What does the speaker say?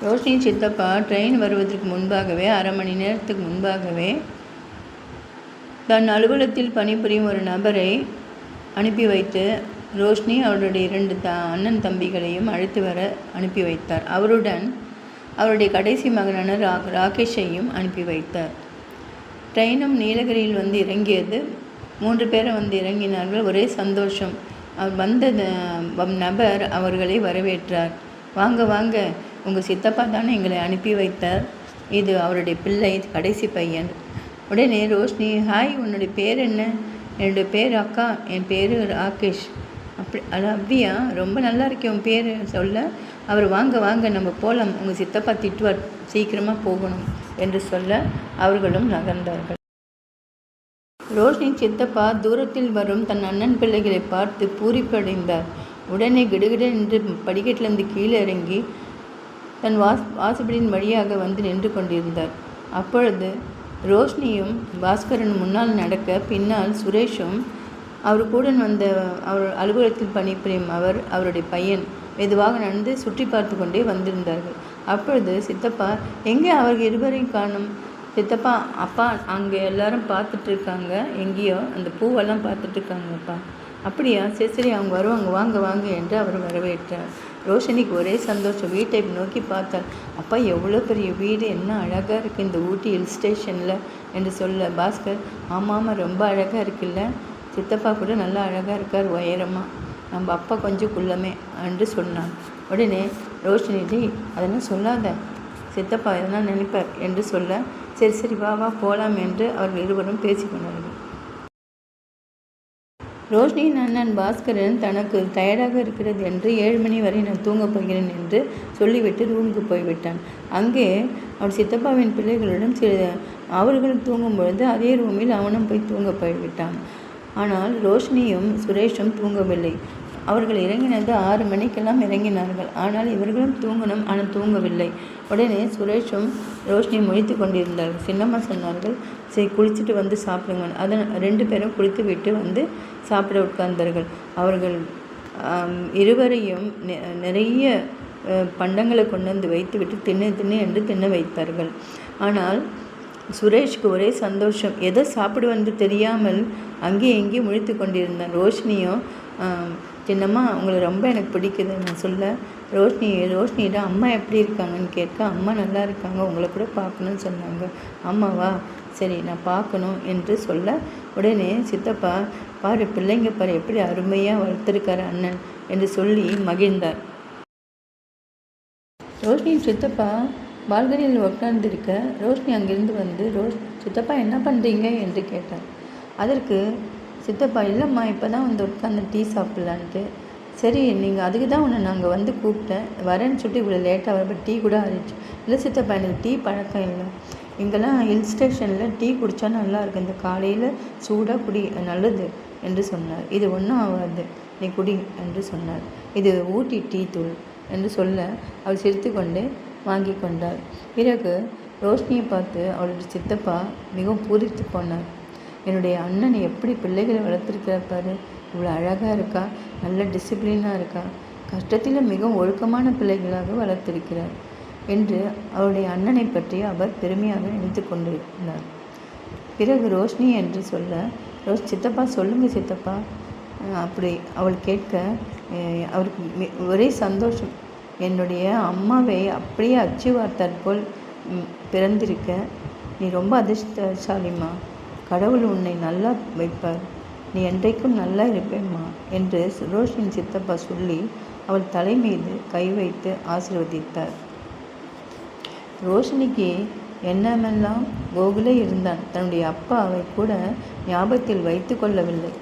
ரோஷினி சித்தப்பா ட்ரெயின் வருவதற்கு முன்பாகவே அரை மணி நேரத்துக்கு முன்பாகவே தன் அலுவலகத்தில் பணிபுரியும் ஒரு நபரை அனுப்பி வைத்து ரோஷினி அவருடைய இரண்டு த அண்ணன் தம்பிகளையும் அழைத்து வர அனுப்பி வைத்தார். அவருடன் அவருடைய கடைசி மகனான ரா ராகேஷையும் அனுப்பி வைத்தார். ட்ரெயினும் நீலகிரியில் வந்து இறங்கியது. மூன்று பேரை வந்து இறங்கினார்கள். ஒரே சந்தோஷம். அவர் வந்த நபர் அவர்களை வரவேற்றார். வாங்க வாங்க. உங்கள் சித்தப்பா தானே எங்களை அனுப்பி வைத்தார். இது அவருடைய பிள்ளை கடைசி பையன். உடனே ரோஷினி ஹாய் உன்னுடைய பேர் என்ன? என்னுடைய பேர் அக்கா. என் பேர் ராகேஷ். அப்படி அது அப்படியா ரொம்ப நல்லா இருக்கே உன் பேர். சொல்ல. அவர் வாங்க வாங்க நம்ம போகலாம் உங்கள் சித்தப்பா திட்டுவார். சீக்கிரமாக போகணும். என்று சொல்ல அவர்களும் நகர்ந்தார்கள். ரோஷினி சித்தப்பா தூரத்தில் வரும் தன் அண்ணன் பிள்ளைகளை பார்த்து பூரிப்படைந்தார். உடனே கிடுகிடு என்று படிக்கட்டிலிருந்து கீழே இறங்கி தன் வாஸ் வாசப்படியின் வழியாக வந்து நின்று கொண்டிருந்தார். அப்பொழுது ரோஷினியும் பாஸ்கரன் முன்னால் நடக்க பின்னால் சுரேஷும் அவர் கூட வந்த அவர் அலுவலகத்தில் பணிபுரியும் அவர் அவருடைய பையன் மெதுவாக நடந்து சுற்றி பார்த்து கொண்டே வந்திருந்தார்கள். அப்பொழுது சித்தப்பா எங்கே அவர்கள் இருவரையும் காணும்? சித்தப்பா அப்பா அங்கே எல்லாரும் பார்த்துட்ருக்காங்க. எங்கேயோ அந்த பூவெல்லாம் பார்த்துட்ருக்காங்கப்பா. அப்படியா? சரி சரி அவங்க வருவாங்க. வாங்க வாங்க என்று அவர் வரவேற்றார். ரோஷனிக்கு ஒரே சந்தோஷம். வீட்டை நோக்கி பார்த்தாள். அப்பா எவ்வளோ பெரிய வீடு. என்ன அழகாக இருக்குது இந்த ஊட்டி ஹில் ஸ்டேஷனில் என்று சொல்ல பாஸ்கர் ஆமாம் ஆமாம் ரொம்ப அழகாக இருக்குல்ல. சித்தப்பா கூட நல்லா அழகாக இருக்கார் உயரமாக நம்ம அப்பா கொஞ்சம் குள்ளமே என்று சொன்னான். உடனே ரோஷினி அதெல்லாம் சொல்லாத. சித்தப்பா எதனால் நினைப்பார் என்று சொல்ல சரி சரி வா வா போகலாம் என்று அவர்கள் இருவரும் பேசிக்கொண்டார்கள் ரோஷினியின் அண்ணன் பாஸ்கரன் தனக்கு டயர்டாக இருக்கிறது என்று ஏழு மணி வரை நான் தூங்கப் போகிறேன் என்று சொல்லிவிட்டு ரூமுக்கு போய்விட்டான். அங்கே அவன் சித்தப்பாவின் பிள்ளைகளுடன் சில அவர்களும் தூங்கும் பொழுது அதே ரூமில் அவனும் போய் தூங்க போய்விட்டான். ஆனால் ரோஷினியும் சுரேஷும் தூங்கவில்லை. அவர்கள் இறங்கினது ஆறு மணிக்கெல்லாம் இறங்கினார்கள். ஆனால் இவர்களும் தூங்கணும் ஆனால் தூங்கவில்லை. உடனே சுரேஷும் ரோஷினி முழித்து கொண்டிருந்தார்கள். சின்னம்மா சொன்னார்கள் சரி குளிச்சுட்டு வந்து சாப்பிடுங்க அதன் ரெண்டு பேரும் குளித்து விட்டு வந்து சாப்பிட உட்கார்ந்தார்கள். அவர்கள் இருவரையும் நெ- நிறைய பண்டங்களை கொண்டு வந்து வைத்து விட்டு தின்னு தின்னு என்று தின்ன வைத்தார்கள். ஆனால் சுரேஷ்க்கு ஒரே சந்தோஷம். எதை சாப்பிடுவென்று தெரியாமல் அங்கேயும் இங்கேயும் முழித்து கொண்டிருந்தான். ரோஷினியும் சின்னம்மா உங்களை ரொம்ப எனக்கு பிடிக்குது நான் சொல்ல ரோஷினி ரோஷினியிடம் அம்மா எப்படி இருக்காங்கன்னு கேட்க அம்மா நல்லா இருக்காங்க உங்களை கூட பார்க்கணும்னு சொன்னாங்க. அம்மாவா சரி நான் பார்க்கணும் என்று சொல்ல உடனே சித்தப்பா பாரு பிள்ளைங்க பாரு எப்படி அருமையாக வளர்த்துருக்காரு அண்ணன் என்று சொல்லி மகிழ்ந்தார். ரோஷினி சித்தப்பா பால்கனியில் உட்கார்ந்திருக்க ரோஷினி அங்கிருந்து வந்து ரோஷ் சித்தப்பா என்ன பண்ணுறீங்க என்று கேட்டார். அதற்கு சித்தப்பா இல்லைம்மா இப்போ தான் வந்து உட்காந்து டீ சாப்பிட்லான்ட்டு. சரி நீங்கள் அதுக்கு தான் உன்னை நாங்கள் வந்து கூப்பிட்டேன். வரேன்னு சொல்லிட்டு இவ்வளோ லேட்டாக வரப்போ டீ கூட ஆயிடுச்சு இல்லை சித்தப்பா எனக்கு டீ பழக்கம் இல்லை. இங்கெல்லாம் ஹில் ஸ்டேஷனில் டீ குடித்தா நல்லா இருக்கும் இந்த காலையில் சூடாக குடி நல்லது என்று சொன்னார். இது ஒன்றும் ஆகாது நீ குடி என்று சொன்னார். இது ஊட்டி டீ தூள் என்று சொல்ல அவள் சிரித்துக்கொண்டு வாங்கி கொண்டாள் பிறகு ரோஷினியை பார்த்து அவளுடைய சித்தப்பா மிகவும் பூரித்து போனார். என்னுடைய அண்ணன் எப்படி பிள்ளைகளை வளர்த்துருக்கிறார் பாரு. இவ்வளோ அழகாக இருக்கா. நல்ல டிசிப்ளினாக இருக்கா. கஷ்டத்தில் மிகவும் ஒழுக்கமான பிள்ளைகளாக வளர்த்திருக்கிறார் என்று அவருடைய அண்ணனை பற்றி அவர் பெருமையாக நினைத்து கொண்டிருந்தார். பிறகு ரோஷினி என்று சொல்ல ரோஷ் சித்தப்பா சொல்லுங்கள் சித்தப்பா. அப்படி அவள் கேட்க அவருக்கு ஒரே சந்தோஷம். என்னுடைய அம்மாவை அப்படியே அச்சுவார்த்தாற் போல் பிறந்திருக்க. நீ ரொம்ப அதிர்ஷ்டசாலிம்மா. கடவுள் உன்னை நல்லா வைப்பார். நீ என்றைக்கும் நல்லா இருப்பேம்மா என்று ரோஷினின் சித்தப்பா சொல்லி அவள் தலை மீது கை வைத்து ஆசீர்வதித்தார். ரோஷினிக்கு என்னமெல்லாம் கோகுலே இருந்தான். தன்னுடைய அப்பாவை கூட ஞாபகத்தில் வைத்து கொள்ளவில்லை.